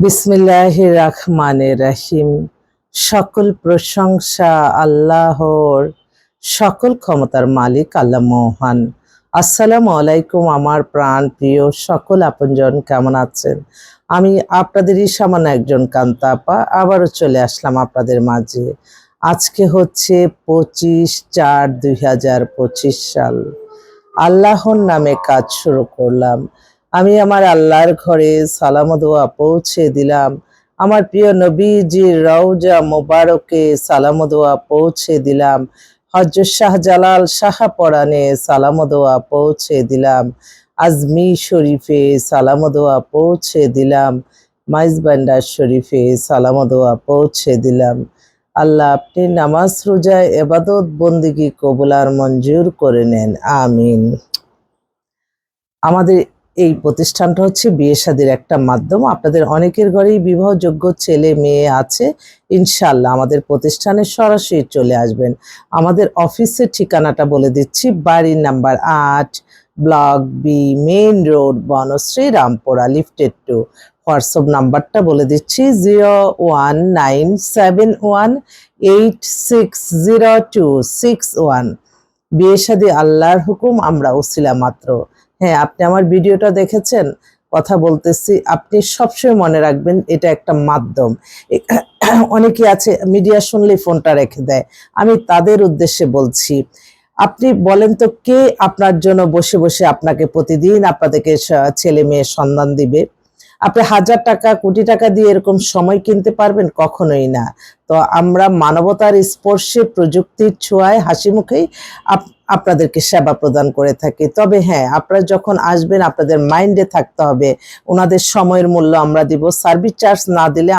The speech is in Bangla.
বিসমিল্লাহ রহমানের রাহিম। সকল প্রশংসা আল্লাহর, সকল ক্ষমতার মালিক আল্লাহ মহান। আসসালামু আলাইকুম আমার প্রাণ প্রিয় সকল আপনজন, কেমন আছেন? আমি আপনাদেরই সামান্য একজন কান্তাপা, আবারও চলে আসলাম আপনাদের মাঝে। আজকে হচ্ছে পঁচিশ চার দুই সাল। আল্লাহর নামে কাজ শুরু করলাম। আমি আমার আল্লাহর ঘরে সালাম দোয়া পৌঁছে দিলাম। আমার প্রিয় নবীজির রওজা মোবারকে সালাম দোয়া পৌঁছে দিলাম। হজরত শাহজালাল শাহপরানে সালাম দোয়া পৌঁছে দিলাম। আজমি শরীফে সালাম দোয়া পৌঁছে দিলাম। মাইজবান্ডার শরীফে সালাম দোয়া পৌঁছে দিলাম। আল্লাহ আপনি নামাজ রোজা এবাদত, বন্দিগি কবুলার মঞ্জুর করে নেন। আমিন। আমাদের এই প্রতিষ্ঠানটা হচ্ছে বিয়ে শাদির একটা মাধ্যম। আপনাদের অনেকের ঘরেই বিবাহযোগ্য ছেলে মেয়ে আছে। ইনশাল্লাহ আমাদের প্রতিষ্ঠানে সরাসরি চলে আসবেন। আমাদের অফিসের ঠিকানাটা বলে দিচ্ছি। বাড়ির নাম্বার আট, block B main road, Banasree, Rampura, lifted two. WhatsApp নাম্বারটা বলে দিচ্ছি zero one nine seven one eight six zero two six one. বিয়ে আল্লাহর হুকুম, আমরা ওসিলা মাত্র। হ্যাঁ আপনি আমার ভিডিওটা দেখেছেন? কথা বলতেছি। আপনি সবসময় মনে রাখবেন এটা একটা মাধ্যম। অনেকে আছে, মিডিয়া শুনলেই ফোনটা রেখে দেয়। আমি তাদের উদ্দেশ্যে বলছি, আপনি বলেন তো কে আপনার জন্য বসে বসে আপনাকে প্রতিদিন আপনাদেরকে ছেলে মেয়ে সন্ধান দিবে? আপনি হাজার টাকা, কোটি টাকা দিয়ে এরকম সময় কিনতে পারবেন? কখনোই না। তো আমরা মানবতার স্পর্শে প্রযুক্তির ছোঁয়ায় হাসি মুখেই আপনাদেরকে সেবা প্রদান করে থাকি। তবে হ্যাঁ আপনারা যখন আসবেন, আপনাদের মাইন্ডে থাকতে হবে। ওনাদের সময়ের মূল্য আমরা দিব। সার্ভিস চার্জ না দিলে